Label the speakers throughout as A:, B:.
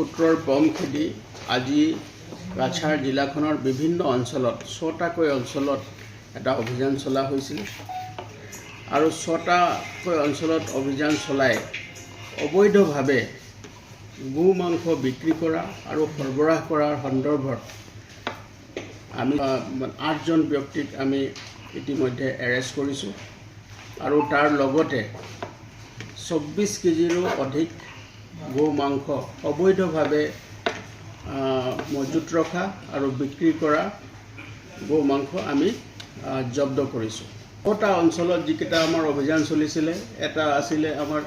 A: সূত্ৰৰ বম খেদি আজি কাছাৰ জিলাখনৰ বিভিন্ন অঞ্চলত, ছটাকৈ অঞ্চলত এটা অভিযান চলা হৈছিল। আৰু ছটাকৈ অঞ্চলত অভিযান চলাই অবৈধভাৱে গো মাংস বিক্ৰী কৰা আৰু সৰবৰাহ কৰাৰ সন্দৰ্ভত আমি আঠজন ব্যক্তিক আমি ইতিমধ্যে এৰেষ্ট কৰিছোঁ। আৰু তাৰ লগতে চৌব্বিছ কেজিৰো অধিক গো মাংস অবৈধভাৱে মজুত ৰখা আৰু বিক্ৰী কৰা গো মাংস আমি জব্দ কৰিছোঁ। ছটা অঞ্চলত যিকেইটা আমাৰ অভিযান চলিছিলে এটা আছিলে আমাৰ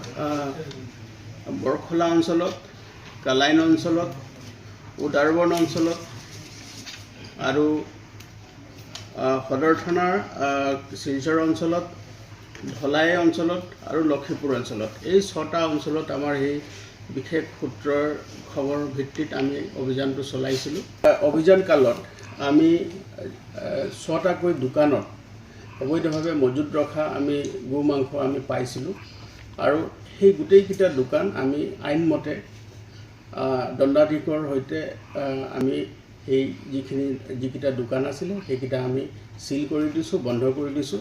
A: বৰখলা অঞ্চলত কালাইন অঞ্চলত উদাৰবন অঞ্চলত আৰু সদৰ থানাৰ শিলচৰ অঞ্চলত ধলাই অঞ্চলত আৰু লখিমপুৰ অঞ্চলত। এই ছটা অঞ্চলত আমাৰ সেই বিশেষ সূত্ৰৰ খবৰ ভিত্তিত আমি অভিযানটো চলাইছিলোঁ। অভিযান কালত আমি ছটাকৈ দোকানত অবৈধভাৱে মজুত ৰখা আমি গো মাংস আমি পাইছিলোঁ আৰু সেই গোটেইকেইটা দোকান আমি আইনমতে দণ্ডাধীশৰ সৈতে আমি সেই যিখিনি, যিকেইটা দোকান আছিলে সেইকেইটা আমি চিল কৰি দিছোঁ, বন্ধ কৰি দিছোঁ।